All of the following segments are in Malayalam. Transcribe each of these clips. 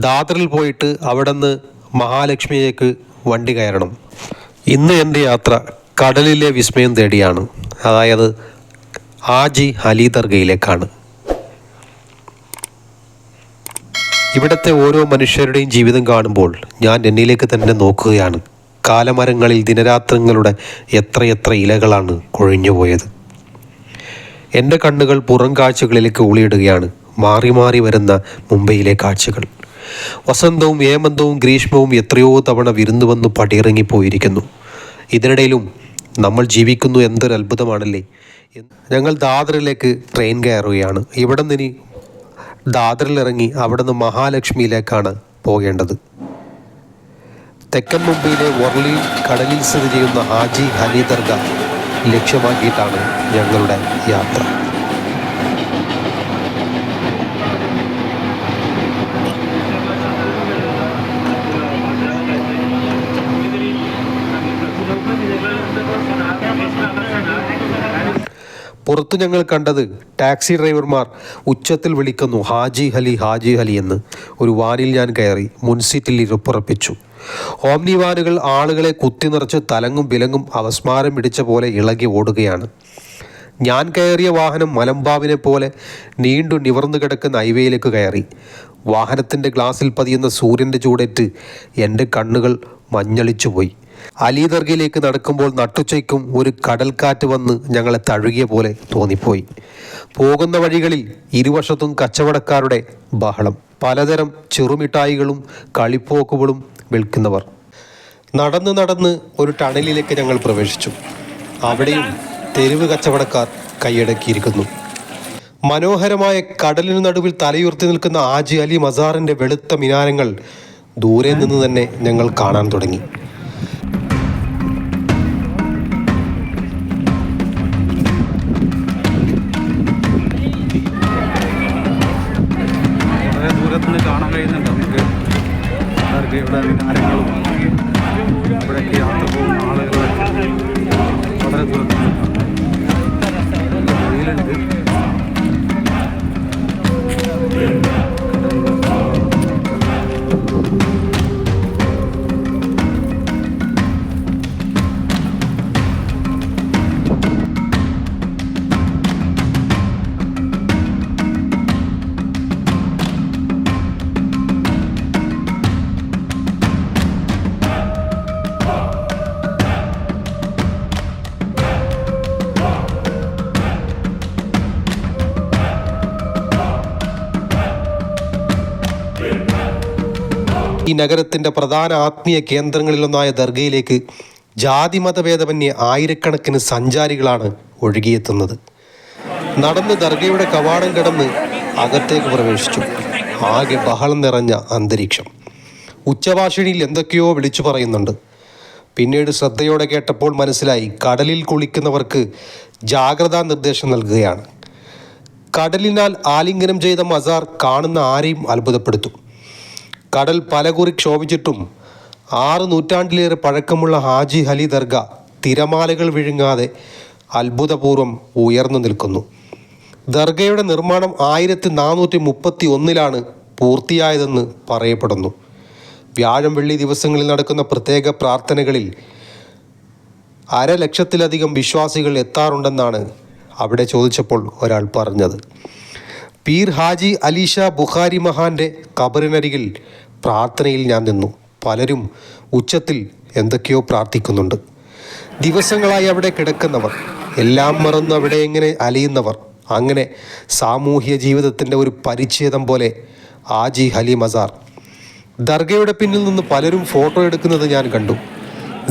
ദാദറിൽ പോയിട്ട് അവിടെ നിന്ന് മഹാലക്ഷ്മിയിലേക്ക് വണ്ടി കയറണം. ഇന്ന് എന്റെ യാത്ര കടലിലെ വിസ്മയം തേടിയാണ്. അതായത് ആജി അലി ദർഗയിലേക്കാണ്. ഇവിടുത്തെ ഓരോ മനുഷ്യരുടെയും ജീവിതം കാണുമ്പോൾ ഞാൻ എന്നിലേക്ക് തന്നെ നോക്കുകയാണ്. കാലമരങ്ങളിൽ ദിനരാത്രങ്ങളുടെ എത്രയെത്ര ഇലകളാണ് കൊഴിഞ്ഞുപോയത് എന്റെ കണ്ണുകൾ പുറം കാഴ്ചകളിലേക്ക് ഊളിയിടുകയാണ്. മാറി മാറി വരുന്ന മുംബൈയിലെ കാഴ്ചകൾ. വസന്തവും ഹേമന്തവും ഗ്രീഷ്മവും എത്രയോ തവണ വിരുന്നു വന്ന് പടിയിറങ്ങിപ്പോയിരിക്കുന്നു. ഇതിനിടയിലും നമ്മൾ ജീവിക്കുന്നു എന്തൊരു അത്ഭുതമാണല്ലേ? ഞങ്ങൾ ദാദ്രയിലേക്ക് ട്രെയിൻ കയറുകയാണ്. ഇവിടെ നിന്ന് ദാദ്രയിലിറങ്ങി ഇറങ്ങി അവിടെ നിന്ന് മഹാലക്ഷ്മിയിലേക്കാണ് പോകേണ്ടത്. തെക്കൻ മുംബൈയിലെ വർളി കടലിൽ സ്ഥിതി ചെയ്യുന്ന ഹാജി ഹലി ദർഗ ലക്ഷ്യമാക്കിയിട്ടാണ് ഞങ്ങളുടെ യാത്ര. പുറത്തു ഞങ്ങൾ കണ്ടത് ടാക്സി ഡ്രൈവർമാർ ഉച്ചത്തിൽ വിളിക്കുന്നു ഹാജി ഹലി ഹാജി ഹലി എന്ന്. ഒരു വാനിൽ ഞാൻ കയറി മുൻസീറ്റിൽ ഇരുപ്പുറപ്പിച്ചു ഓംനി വാനുകൾ ആളുകളെ കുത്തി നിറച്ച് തലങ്ങും വിലങ്ങും അവസ്മാരം പിടിച്ച പോലെ ഇളകി ഓടുകയാണ്. ഞാൻ കയറിയ വാഹനം മലമ്പാവിനെ പോലെ നീണ്ടു നിവർന്നു കിടക്കുന്ന ഹൈവേയിലേക്ക് കയറി. വാഹനത്തിന്റെ ഗ്ലാസിൽ പതിയുന്ന സൂര്യന്റെ ചൂടേറ്റ് എന്റെ കണ്ണുകൾ മഞ്ഞളിച്ചു പോയി അലി ദർഗയിലേക്ക് നടക്കുമ്പോൾ നട്ടുച്ചയ്ക്കും ഒരു കടൽക്കാറ്റ് വന്ന് ഞങ്ങളെ തഴുകിയ പോലെ തോന്നിപ്പോയി. പോകുന്ന വഴികളിൽ ഇരുവശത്തും കച്ചവടക്കാരുടെ ബഹളം. പലതരം ചെറുമിഠായികളും കളിപ്പോക്കുകളും വിൽക്കുന്നവർ. നടന്ന് നടന്ന് ഒരു ടണലിലേക്ക് ഞങ്ങൾ പ്രവേശിച്ചു. അവിടെയും തെരുവ് കച്ചവടക്കാർ കൈയടക്കിയിരിക്കുന്നു. മനോഹരമായ കടലിന് നടുവിൽ തലയുയർത്തി നിൽക്കുന്ന ആജി അലി മസാറിന്റെ വെളുത്ത മിനാരങ്ങൾ ദൂരെ നിന്ന് തന്നെ ഞങ്ങൾ കാണാൻ തുടങ്ങി. വളരെ ദൂരത്ത് നിന്ന് കാണാൻ കഴിയുന്നുണ്ട്. നമുക്ക് അവർക്ക് ഇവിടെ വികാരങ്ങളും ഇവിടേക്ക് യാത്ര പോകുന്ന ആളുകളൊക്കെ വളരെ ദൂരത്ത് നിന്ന് കാണാം വെയിലുണ്ട്. നഗരത്തിന്റെ പ്രധാന ആത്മീയ കേന്ദ്രങ്ങളിലൊന്നായ ദർഗയിലേക്ക് ജാതിമതഭേദമന്യേ ആയിരക്കണക്കിന് സഞ്ചാരികളാണ് ഒഴുകിയെത്തുന്നത്. നടന്ന് ദർഗയുടെ കവാടം കടന്ന് അകത്തേക്ക് പ്രവേശിച്ചു. ആകെ ബഹളം നിറഞ്ഞ അന്തരീക്ഷം. ഉച്ചഭാഷിണിയിൽ എന്തൊക്കെയോ വിളിച്ചു പറയുന്നുണ്ട്. പിന്നീട് ശ്രദ്ധയോടെ കേട്ടപ്പോൾ മനസ്സിലായി കടലിൽ കുളിക്കുന്നവർക്ക് ജാഗ്രതാ നിർദ്ദേശം നൽകുകയാണ്. കടലിനാൽ ആലിംഗനം ചെയ്ത മസാർ കാണുന്ന ആരെയും അത്ഭുതപ്പെടുത്തും. കടൽ പലകുറി ക്ഷോഭിച്ചിട്ടും ആറ് നൂറ്റാണ്ടിലേറെ പഴക്കമുള്ള ഹാജി ഹലി ദർഗ തിരമാലകൾ വിഴുങ്ങാതെ അത്ഭുതപൂർവം ഉയർന്നു നിൽക്കുന്നു. ദർഗയുടെ നിർമ്മാണം ആയിരത്തി നാനൂറ്റി മുപ്പത്തി ഒന്നിലാണ് പൂർത്തിയായതെന്ന് പറയപ്പെടുന്നു. വ്യാഴം വെള്ളി ദിവസങ്ങളിൽ നടക്കുന്ന പ്രത്യേക പ്രാർത്ഥനകളിൽ അരലക്ഷത്തിലധികം വിശ്വാസികൾ എത്താറുണ്ടെന്നാണ് അവിടെ ചോദിച്ചപ്പോൾ ഒരാൾ പറഞ്ഞത്. പീർ ഹാജി അലീഷ ബുഖാരി മഹാന്റെ കബറിനരികിൽ പ്രാർത്ഥനയിൽ ഞാൻ നിന്നു. പലരും ഉച്ചത്തിൽ എന്തൊക്കെയോ പ്രാർത്ഥിക്കുന്നുണ്ട്. ദിവസങ്ങളായി അവിടെ കിടക്കുന്നവർ എല്ലാം മറന്ന് അവിടെ എങ്ങനെ അലയുന്നവർ അങ്ങനെ സാമൂഹ്യ ജീവിതത്തിന്റെ ഒരു പരിച്ഛേദം പോലെ ആജി ഹലി മസാർ. ദർഗയുടെ പിന്നിൽ നിന്ന് പലരും ഫോട്ടോ എടുക്കുന്നത് ഞാൻ കണ്ടു.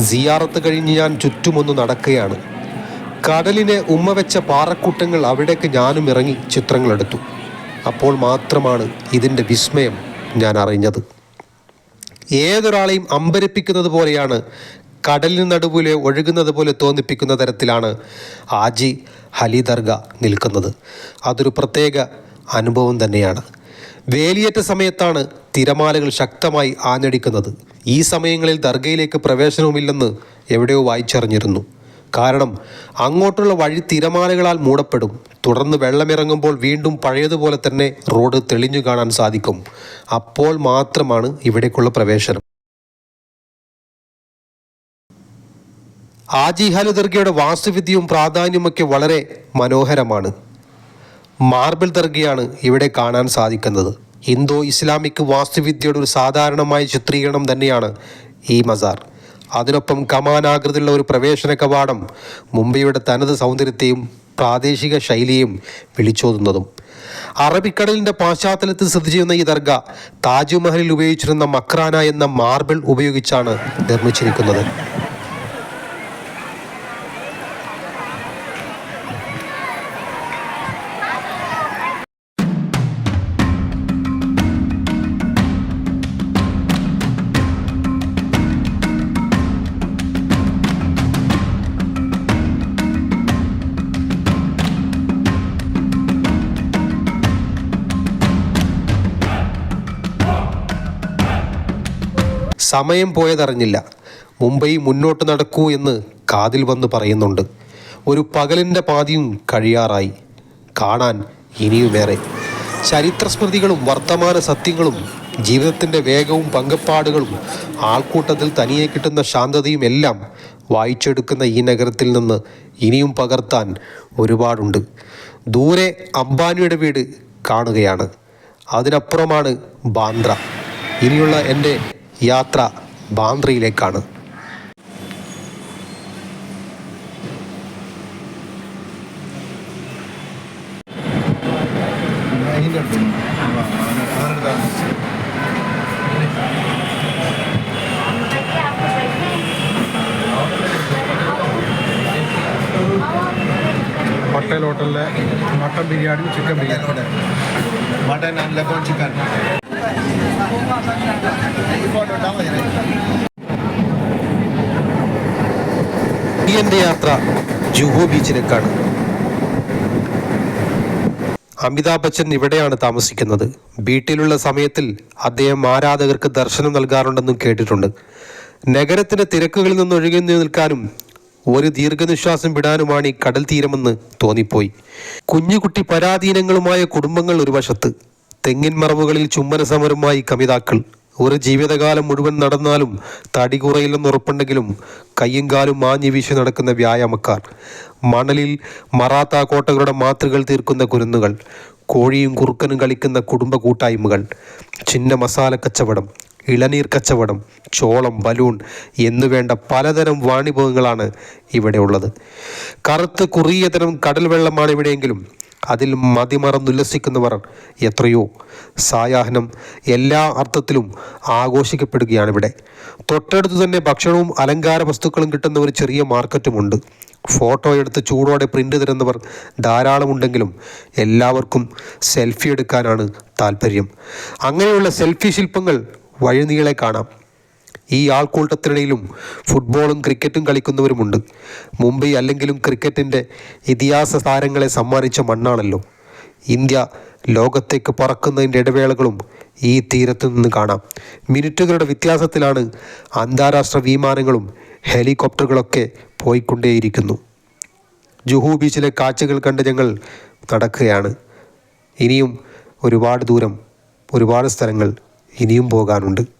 സിയാറത്ത് കഴിഞ്ഞ് ഞാൻ ചുറ്റുമൊന്ന് നടക്കുകയാണ്. കടലിനെ ഉമ്മ വെച്ച പാറക്കൂട്ടങ്ങൾ അവിടേക്ക് ഞാനും ഇറങ്ങി ചിത്രങ്ങളെടുത്തു അപ്പോൾ മാത്രമാണ് ഇതിന്റെ വിസ്മയം ഞാൻ അറിഞ്ഞത്. ഏതൊരാളെയും അമ്പരപ്പിക്കുന്നത് പോലെയാണ് കടലിന് നടുവിലെ ഒഴുകുന്നത് പോലെ തോന്നിപ്പിക്കുന്ന തരത്തിലാണ് ആജി ഹലി ദർഗ നിൽക്കുന്നത്. അതൊരു പ്രത്യേക അനുഭവം തന്നെയാണ്. വേലിയേറ്റ സമയത്താണ് തിരമാലകൾ ശക്തമായി ആഞ്ഞടിക്കുന്നത്. ഈ സമയങ്ങളിൽ ദർഗയിലേക്ക് പ്രവേശനവുമില്ലെന്ന് എവിടെയോ വായിച്ചറിഞ്ഞിരുന്നു. കാരണം അങ്ങോട്ടുള്ള വഴി തിരമാലകളാൽ മൂടപ്പെടും. തുടർന്ന് വെള്ളമിറങ്ങുമ്പോൾ വീണ്ടും പഴയതുപോലെ തന്നെ റോഡ് തെളിഞ്ഞു കാണാൻ സാധിക്കും. അപ്പോൾ മാത്രമാണ് ഇവിടേക്കുള്ള പ്രവേശനം. ആജിഹാലു ദർഗയുടെ വാസ്തുവിദ്യയും പ്രാധാന്യമൊക്കെ വളരെ മനോഹരമാണ്. മാർബിൾ ദർഗയാണ് ഇവിടെ കാണാൻ സാധിക്കുന്നത്. ഹിന്ദു ഇസ്ലാമിക് വാസ്തുവിദ്യയുടെ ഒരു സാധാരണമായ ചിത്രീകരണം തന്നെയാണ് ഈ മസാർ. അതിനൊപ്പം കമാനാകൃതിയുള്ള ഒരു പ്രവേശന കവാടം മുംബൈയുടെ തനത് സൗന്ദര്യത്തെയും പ്രാദേശിക ശൈലിയും വിളിച്ചോതുന്നതും. അറബിക്കടലിന്റെ പശ്ചാത്തലത്തിൽ സ്ഥിതി ചെയ്യുന്ന ഈ ദർഗ താജ്മഹലിൽ ഉപയോഗിച്ചിരുന്ന മക്രാന എന്ന മാർബിൾ ഉപയോഗിച്ചാണ് നിർമ്മിച്ചിരിക്കുന്നത്. സമയം പോയതറിഞ്ഞില്ല. മുംബൈ മുന്നോട്ട് നടക്കൂ എന്ന് കാതിൽ വന്ന് പറയുന്നുണ്ട്. ഒരു പകലിന്റെ പാതിയും കഴിയാറായി. കാണാൻ ഇനിയുമേറെ ചരിത്രസ്മൃതികളും വർത്തമാന സത്യങ്ങളും ജീവിതത്തിന്റെ വേഗവും പങ്കപ്പാടുകളും ആൾക്കൂട്ടത്തിൽ തനിയെ കിട്ടുന്ന ശാന്തതയും എല്ലാം വായിച്ചെടുക്കുന്ന ഈ നഗരത്തിൽ നിന്ന് ഇനിയും പകർത്താൻ ഒരുപാടുണ്ട്. ദൂരെ അംബാനിയുടെ വീട് കാണുകയാണ്. അതിനപ്പുറമാണ് ബാന്ദ്ര. ഇനിയുള്ള എന്റെ യാത്ര ബാന്ദ്രയിലേക്കാണ്. പട്ടേൽ ഹോട്ടലിലെ mutton biryani chicken biryani mutton and ലെബോൺ chicken. യാത്ര ജുഹു ബീച്ചിലേക്കാണ് അമിതാഭ് ബച്ചൻ ഇവിടെയാണ് താമസിക്കുന്നത്. വീട്ടിലുള്ള സമയത്തിൽ അദ്ദേഹം ആരാധകർക്ക് ദർശനം നൽകാറുണ്ടെന്നും കേട്ടിട്ടുണ്ട്. നഗരത്തിന്റെ തിരക്കുകളിൽ നിന്ന് ഒഴുകി നിൽക്കാനും ഒരു ദീർഘനിശ്വാസം വിടാനുമാണ് ഈ കടൽ തീരമെന്ന് തോന്നിപ്പോയി. കുഞ്ഞുകുട്ടി പരാധീനങ്ങളുമായ കുടുംബങ്ങൾ ഒരു വശത്ത്. തെങ്ങിൻ മറവുകളിൽ ചുമ്മന സമരമായി കമിതാക്കൾ. ഒരു ജീവിതകാലം മുഴുവൻ നടന്നാലും തടി കുറയില്ലെന്ന് ഉറപ്പുണ്ടെങ്കിലും കയ്യും കാലും മാഞ്ഞു വീശി നടക്കുന്ന വ്യായാമക്കാർ. മണലിൽ മറാത്ത കോട്ടകളുടെ മാതൃകൾ തീർക്കുന്ന കുരുന്നുകൾ. കോഴിയും കുറുക്കനും കളിക്കുന്ന കുടുംബ കൂട്ടായ്മകൾ. ചിന്ന മസാല കച്ചവടം ഇളനീർ കച്ചവടം ചോളം ബലൂൺ എന്നുവേണ്ട പലതരം വാണിഭവങ്ങളാണ് ഇവിടെ ഉള്ളത്. കറുത്ത് കുറിയ തരം കടൽ വെള്ളമാണ് ഇവിടെയെങ്കിലും അതിൽ മതിമറന്നുല്ലസിക്കുന്നവർ എത്രയോ. സായാഹ്നം എല്ലാ അർത്ഥത്തിലും ആഘോഷിക്കപ്പെടുകയാണ് ഇവിടെ. തൊട്ടടുത്ത് തന്നെ ഭക്ഷണവും അലങ്കാര വസ്തുക്കളും കിട്ടുന്ന ഒരു ചെറിയ മാർക്കറ്റുമുണ്ട്. ഫോട്ടോ എടുത്ത് ചൂടോടെ പ്രിന്റ് തരുന്നവർ ധാരാളമുണ്ടെങ്കിലും എല്ലാവർക്കും സെൽഫി എടുക്കാനാണ് താല്പര്യം അങ്ങനെയുള്ള സെൽഫി ശില്പങ്ങൾ വഴിനീളെ കാണാം. ഈ ആൾക്കൂട്ടത്തിനിടയിലും ഫുട്ബോളും ക്രിക്കറ്റും കളിക്കുന്നവരുമുണ്ട്. മുംബൈ അല്ലെങ്കിലും ക്രിക്കറ്റിന്റെ ഇതിഹാസ താരങ്ങളെ സമ്മാനിച്ച മണ്ണാണല്ലോ. ഇന്ത്യ ലോകത്തേക്ക് പറക്കുന്നതിന്റെ ഇടവേളകളും ഈ തീരത്തു നിന്ന് കാണാം. മിനിറ്റുകളുടെ വ്യത്യാസത്തിലാണ് അന്താരാഷ്ട്ര വിമാനങ്ങളും ഹെലികോപ്റ്ററുകളൊക്കെ പോയിക്കൊണ്ടേയിരിക്കുന്നു. ജുഹു ബീച്ചിലെ കാഴ്ചകൾ കണ്ട് ഞങ്ങൾ നടക്കുകയാണ്. ഇനിയും ഒരുപാട് ദൂരം ഒരുപാട് സ്ഥലങ്ങൾ ഇനിയും പോകാനുണ്ട്.